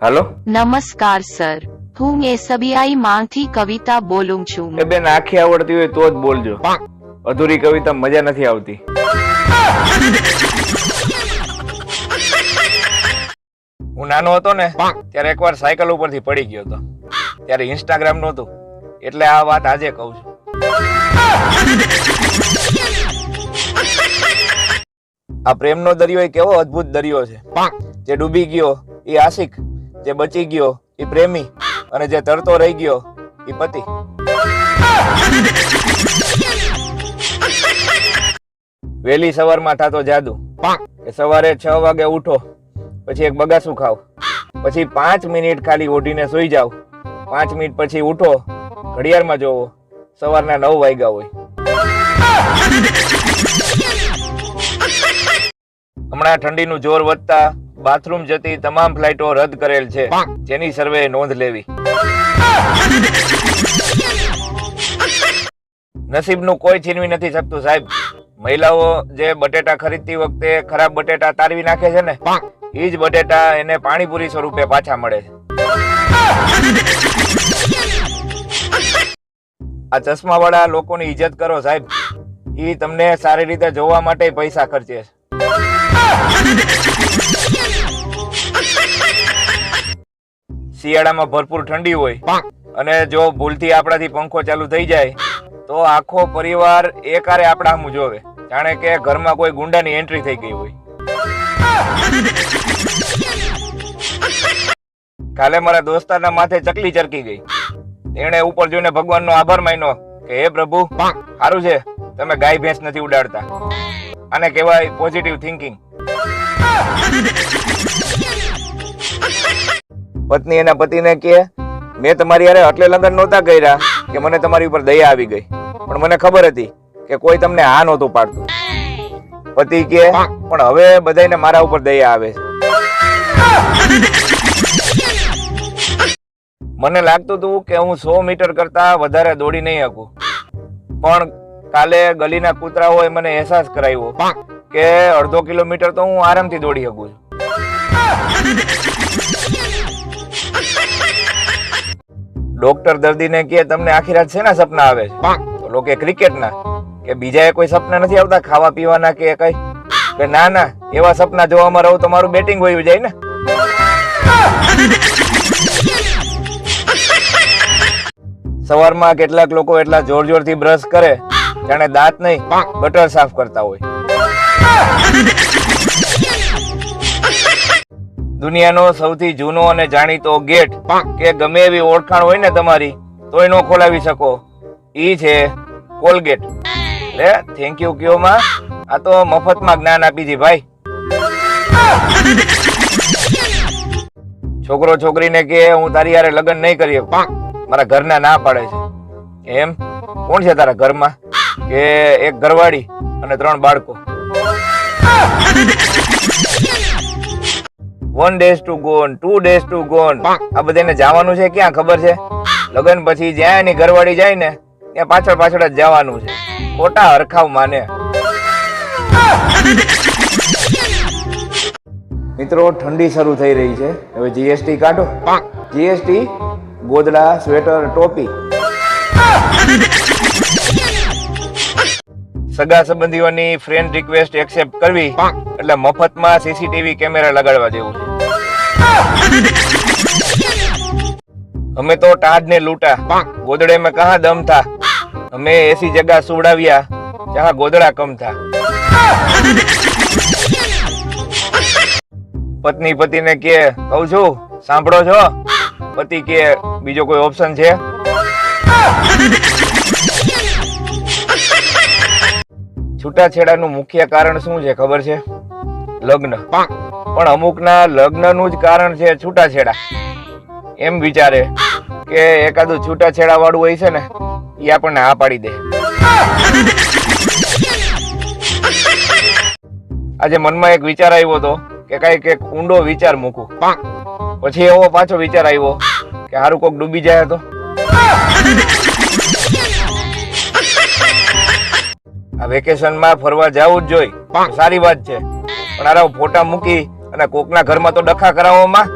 હાલો? નમસ્કાર સર. હું એસબીઆઈ માંથી કવિતા બોલું છું. એ બેન આખી આવડતી હોય તો જ બોલજો. અધૂરી કવિતા મજા નથી આવતી. હું નાનો હતો ને ત્યારે એકવાર સાયકલ ઉપરથી પડી ગયો હતો. ત્યારે ઇન્સ્ટાગ્રામ નહોતું. એટલે આ વાત આજે કહું છું. આ પ્રેમનો દરિયો એ કેવો અદ્ભુત દરિયો છે. જે ડૂબી ગયો એ આશિક જે બચી ગયો એ પ્રેમી અને જે તરતો રહી ગયો એ પતિ. વહેલી સવારમાં થતો જાદુ. કે સવારે છ વાગે ઉઠો, પછી એક બગાસું ખાવ, પછી પાંચ મિનિટ ખાલી ઓઢીને સૂઈ જાવ, પાંચ મિનિટ પછી ઉઠો, ઘડિયાળમાં જોવો, સવારના નવ વાગ્યા હોય. હમણાં ઠંડીનું જોર વધતા બાથરૂમ જતી તમામ ફ્લાઇટો રદ કરેલ છે. જેની સર્વે નોંધ લેવી. નસીબનું કોઈ છીનવી નથી શકતું સાહેબ. મહિલાઓ જે બટેટા ખરીદતી વખતે ખરાબ બટેટા તારવી નાખે છે ને એ જ બટેટા એને પાણીપુરી સ્વરૂપે પાછા મળે છે. આ ચશ્મા વાળા લોકોની ઇજ્જત કરો સાહેબ. ઈ તમને સારી રીતે જોવા માટે પૈસા ખર્ચે છે. શિયાળામાં ભરપૂર ઠંડી હોય અને જો ભૂલથી આપણાથી પંખો ચાલુ થઈ જાય તો આખો પરિવાર એકારે આપણા સામું જોવે જાણે કે ઘરમાં કોઈ ગુંડાની એન્ટ્રી થઈ ગઈ હોય. કાલે મારા દોસ્તારના માથે ચકલી ચરકી ગઈ. એણે ઉપર જોઈને ભગવાનનો આભાર માન્યો કે હે પ્રભુ સારું છે તમે ગાય ભેંસ નથી ઉડાડતા. આને કહેવાય પોઝિટિવ થિંકિંગ પત્ની એના પતિને કે મેં તમારી યારે એટલે લગ્ન નહોતા કર્યા કે મને તમારી ઉપર દયા આવી ગઈ. પણ મને ખબર હતી કે કોઈ તમને હા નહોતું પાડતું. પતિ કે પણ હવે બધાને મારા ઉપર દયા આવે છે. મને લાગતું હતું કે હું સો મીટર કરતા વધારે દોડી નહીં શકું. પણ કાલે ગલીના કૂતરાઓએ મને અહેસાસ કરાવ્યો કે અડધો કિલોમીટર તો હું આરામથી દોડી શકું છું. ડોક્ટર દર્દીને કે તમને આખી રાત શેના સપના આવે છે? લોકો ક્રિકેટના. કે બીજા કોઈ સપના નથી આવતા? ખાવા પીવાના કે કઈ? કે ના ના એવા સપના જોવામાં રહું તો મારું બેટિંગ હોય જાય ને? સવારમાં કેટલાક લોકો એટલા જોર જોરથી બ્રશ કરે જાણે દાંત નહીં બટર સાફ કરતા હોય. દુનિયાનો સૌથી જૂનો અને જાણીતો ગેટ કે ગમે એવી ઓળખાણ હોય ને તમારી, તોય એનો ખોલાવી શકો. ઈ છે કોલગેટ. લે થેન્ક યુ કયો માં. આ તો મફતમાં જ્ઞાન આપી દી ભાઈ. છોકરો છોકરીને કે, હું તારી યારે લગ્ન નહીં કરીએ મારા ઘરના ના પાડે છે. એમ? કોણ છે તારા ઘરમાં? કે એક ઘરવાળી અને ત્રણ બાળકો? One days to gone to days to gone આ બધાને જવાનું છે? ક્યાં ખબર છે? લગ્ન પછી જ્યાં એની ઘરવાળી જાય ને ત્યાં પાછળ પાછળ જ જવાનું છે. ખોટા હરખાવ માને. મિત્રો ઠંડી શરૂ થઈ રહી છે. હવે જીએસટી કાઢો. જીએસટી ગોદડા સ્વેટર ટોપી. સગા સંબંધીઓની ફ્રેન્ડ રિક્વેસ્ટ એક્સેપ્ટ કરવી. એટલે મફતમાં સીસીટીવી કેમેરા લગાડવા જેવું છે. અમે તો ટાઢ ને લૂટા. ગોદડે મેં કહા દમ થા. અમે એસી જગા સુવડાવ્યા. જ્યાં ગોદડા કમ થા. પત્ની પતિને કે કહું છું સાંભળો છો? પતિ કે બીજો કોઈ ઓપ્શન છે? છૂટાછેડાનું મુખ્ય કારણ શું છે ખબર છે? લગ્ન. પણ અમુકના લગ્નનું જ કારણ છે છૂટાછેડા. એમ વિચારે કે એકાદું છૂટાછેડા વાળું હોય છે ને, એ આપણને હા પાડી દે. આજે મનમાં એક વિચાર આવ્યો હતો કે કંઈક એક ઊંડો વિચાર મૂકું. પછી એવો પાછો વિચાર આવ્યો કે હારું કોક ડૂબી જાય તો. આ વેકેશનમાં ફરવા જવું જ જોઈ. સારી વાત છે. પણ આરા ફોટા મૂકી અને કોકના ઘરમાં તો ડખા કરાવવામાં.